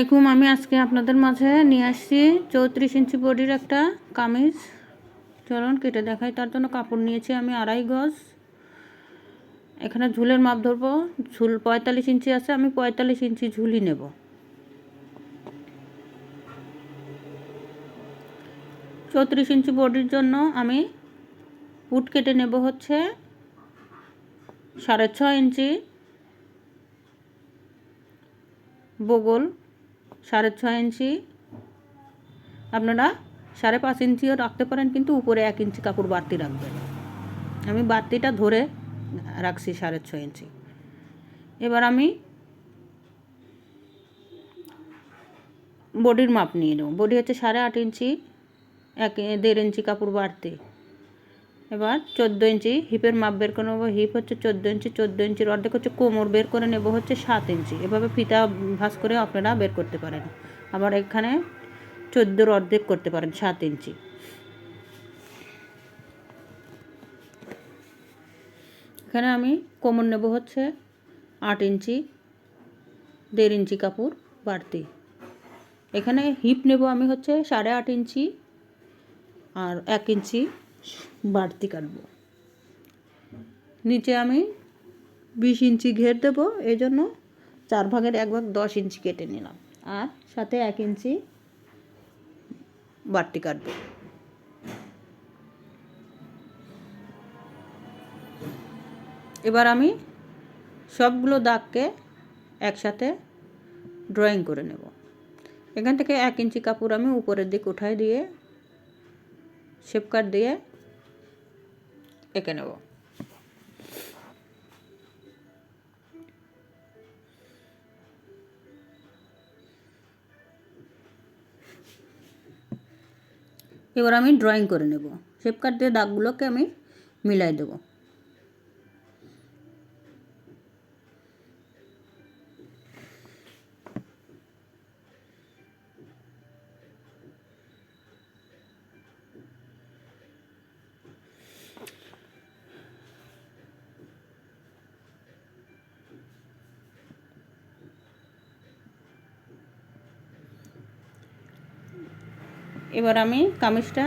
আলাইকুম, আমি আজকে আপনাদের মাঝে নিয়ে আসছি চৌত্রিশ ইঞ্চি বডির একটা কামিজ। চলুন, কেটে দেখাই। তার জন্য কাপড় নিয়েছি আমি আড়াই গজ। এখানে ঝুলের মাপ ধরবো। ঝুল পঁয়তাল্লিশ ইঞ্চি আছে, আমি পঁয়তাল্লিশ ইঞ্চি ঝুলই নেব। চৌত্রিশ ইঞ্চি বডির জন্য আমি উট কেটে নেব হচ্ছে সাড়ে ছয় ইঞ্চি বগল। সাড়ে ছয় ইঞ্চি। আপনারা সাড়ে পাঁচ ইঞ্চিও রাখতে পারেন, কিন্তু উপরে এক ইঞ্চি কাপড় বাড়তি রাখবেন। আমি বাড়তিটা ধরে রাখছি সাড়ে ছয় ইঞ্চি। এবার আমি বডির মাপ নিয়ে নেব। বডি হচ্ছে সাড়ে আট ইঞ্চি, এক, দেড় ইঞ্চি কাপড় বাড়তি। এবার চোদ্দ ইঞ্চি হিপের মাপ বের করে নেব। হিপ হচ্ছে চোদ্দ ইঞ্চি, চোদ্দ ইঞ্চির অর্ধেক হচ্ছে কোমর বের করে নেব, হচ্ছে সাত ইঞ্চি। এভাবে ফিতা ভাঁজ করে আপনারা বের করতে পারেন। আবার এখানে চোদ্দোর অর্ধেক করতে পারেন, সাত ইঞ্চি। এখানে আমি কোমর নেব হচ্ছে আট ইঞ্চি, দেড় ইঞ্চি কাপড় বাড়তি। এখানে হিপ নেব আমি হচ্ছে সাড়ে আট ইঞ্চি আর এক ইঞ্চি বাড়তি কাটবো। নিচে আমি বিশ ইঞ্চি ঘের দেবো এই জন্য চার ভাগের এক ভাগ দশ ইঞ্চি কেটে নিলাম। আর সাথে এক ইঞ্চি বাড়তি কাটবো। এবার আমি সবগুলো দাগকে একসাথে ড্রয়িং করে নেব। এখান থেকে এক ইঞ্চি কাপড় আমি উপরের দিক উঠাই দিয়ে শেপ কাট দিয়ে এঁকে নেব। এবার আমি ড্রয়িং করে নেব। শেপ কাট দিয়ে দাগগুলোকে আমি মিলাই দেবো। এবার আমি কামিজটা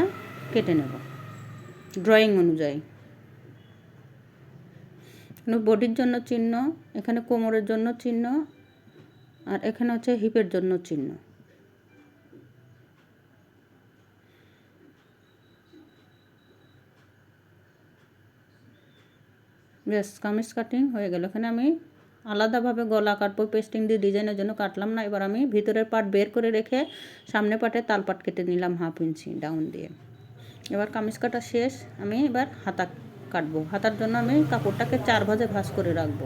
কেটে নেব ড্রয়িং অনুযায়ী। বডির জন্য চিহ্ন, এখানে কোমরের জন্য চিহ্ন, আর এখানে হচ্ছে হিপের জন্য চিহ্ন। বেশ কামিজ কাটিং হয়ে গেল। এখানে আমি আলাদাভাবে গলা কাটবো পেস্টিং দিয়ে ডিজাইনের জন্য কাটলাম না। এবার আমি ভিতরের পাট বের করে রেখে সামনে পাটে তালপাট কেটে নিলাম হাফ ইঞ্চি ডাউন দিয়ে। এবার কামিজ কাটা শেষ। আমি এবার হাতা কাটবো। হাতার জন্য আমি কাপড়টাকে চার ভাজে ভাজ করে রাখব।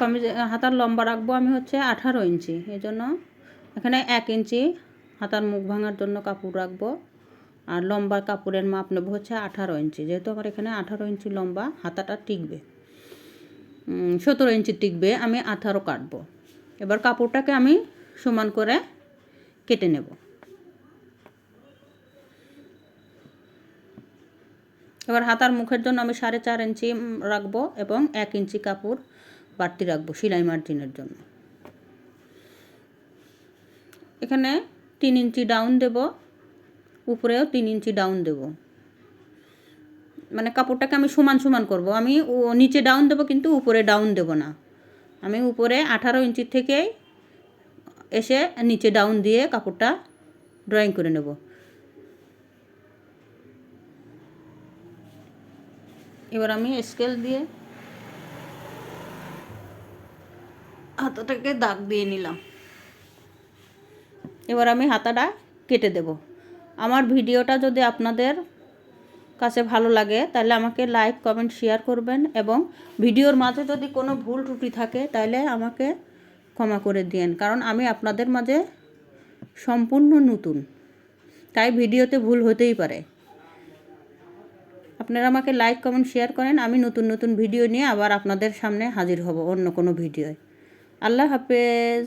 কামিজ, হাতার লম্বা রাখব আমি হচ্ছে আঠারো ইঞ্চি এই জন্য এখানে এক ইঞ্চি হাতার মুখ ভাঙার জন্য কাপড় রাখব। আর লম্বা কাপড়ের মাপ নেব হচ্ছে আঠারো ইঞ্চি। যেহেতু আমার এখানে আঠারো ইঞ্চি লম্বা, হাতাটা টিকবে। সতেরো ইঞ্চি টিকবে, আমি আঠারো কাটবো। এবার কাপড়টাকে আমি সমান করে কেটে নেব। এবার হাতার মুখের জন্য আমি সাড়ে চার ইঞ্চি রাখব এবং এক ইঞ্চি কাপড় বাড়তি রাখব, সেলাই মার্জিনের জন্য। এখানে তিন ইঞ্চি ডাউন দেব, উপরেও তিন ইঞ্চি ডাউন দেব। মানে কাপড়টাকে আমি সমান সমান করব। আমি নিচে ডাউন দেব কিন্তু উপরে ডাউন দেব না। আমি উপরে আঠারো ইঞ্চির থেকে এসে নিচে ডাউন দিয়ে কাপড়টা ড্রয়িং করে নেব। এবার আমি স্কেল দিয়ে হাতাটাকে দাগ দিয়ে নিলাম। এবার আমি হাতাটা কেটে দেব। আমার ভিডিওটা যদি আপনাদের কাছে ভালো লাগে, তাহলে আমাকে লাইক কমেন্ট শেয়ার করবেন এবং ভিডিওর মাঝে যদি কোনো ভুল ত্রুটি থাকে, তাহলে আমাকে ক্ষমা করে দিন কারণ আমি আপনাদের মাঝে সম্পূর্ণ নতুন, তাই ভিডিওতে ভুল হতেই পারে। আপনারা আমাকে লাইক কমেন্ট শেয়ার করেন, আমি নতুন নতুন ভিডিও নিয়ে আবার আপনাদের সামনে হাজির হব অন্য কোনো ভিডিওয়। আল্লাহ হাফেজ।